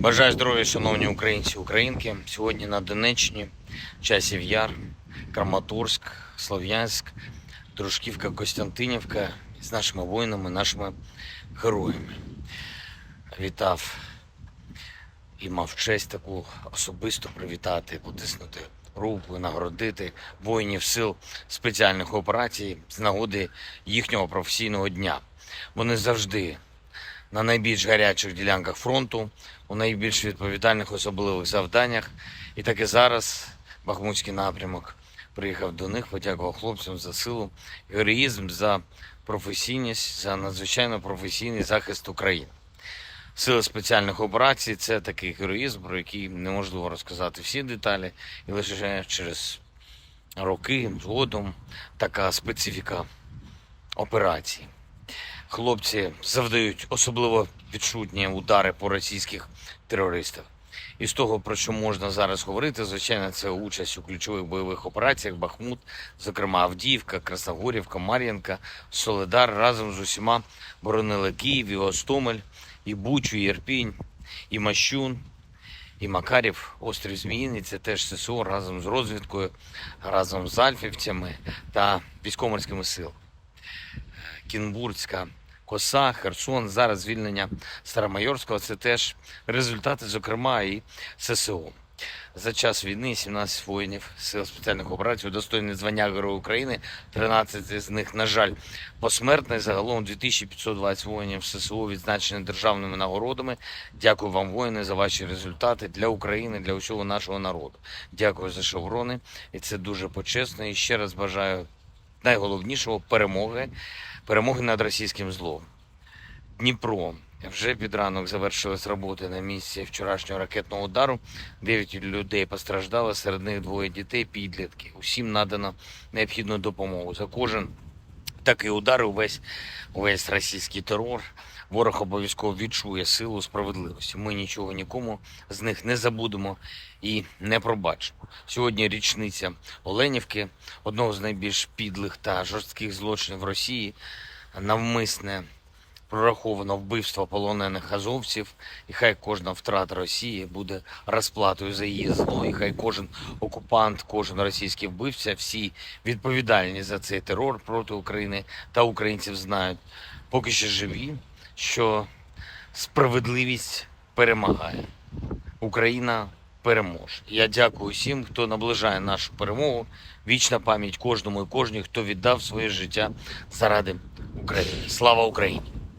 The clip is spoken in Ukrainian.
Бажаю здоров'я, шановні українці українки. Сьогодні на Донеччині, Часів Яр, Краматорськ, Слов'янськ, Дружківка, Костянтинівка з нашими воїнами, нашими героями. Вітав і мав честь таку особисто привітати, потиснути руку, нагородити воїнів сил спеціальних операцій з нагоди їхнього професійного дня. Вони завжди на найбільш гарячих ділянках фронту, у найбільш відповідальних особливих завданнях. І так і зараз Бахмутський напрямок приїхав до них, подякував хлопцям за силу, героїзм, за професійність, за надзвичайно професійний захист України. Сили спеціальних операцій це такий героїзм, про який неможливо розказати всі деталі, і лише через роки згодом така специфіка операції. Хлопці завдають особливо відчутні удари по російських терористах. І з того, про що можна зараз говорити, звичайно, це участь у ключових бойових операціях Бахмут, зокрема Авдіївка, Красногорівка, Мар'їнка, Соледар разом з усіма боронили Київ, і Гостомель, і Бучу, і Ірпінь, і Мащун, і Макарів, острів Зміїний, це теж ССО разом з розвідкою, разом з альфівцями та військово-морськими силами. Кінбурзька, Коса, Херсон, зараз звільнення Старомайорського. Це теж результати, зокрема, і ССО. За час війни 17 воїнів сил спеціальних операцій удостоєні звання Героя України, 13 з них, на жаль, посмертно. І Загалом 2520 воїнів ССО відзначені державними нагородами. Дякую вам, воїни, за ваші результати для України, для усього нашого народу. Дякую за шеврони. І це дуже почесно. І ще раз бажаю найголовнішого перемоги, перемоги над російським злом. Дніпро. Вже під ранок завершились роботи на місці вчорашнього ракетного удару. Дев'ять людей постраждало, серед них двоє дітей, підлітки. Усім надано необхідну допомогу. За кожен такий удар, увесь, увесь російський терор. Ворог обов'язково відчує силу справедливості. Ми нічого нікому з них не забудемо і не пробачимо. Сьогодні річниця Оленівки, одного з найбільш підлих та жорстких злочинів Росії, навмисне прораховано вбивство полонених азовців, і хай кожна втрата Росії буде розплатою за її зло. І хай кожен окупант, кожен російський вбивця, всі відповідальні за цей терор проти України та українців знають, поки що живі, що справедливість перемагає. Україна переможе. Я дякую всім, хто наближає нашу перемогу. Вічна пам'ять кожному і кожній, хто віддав своє життя заради України. Слава Україні!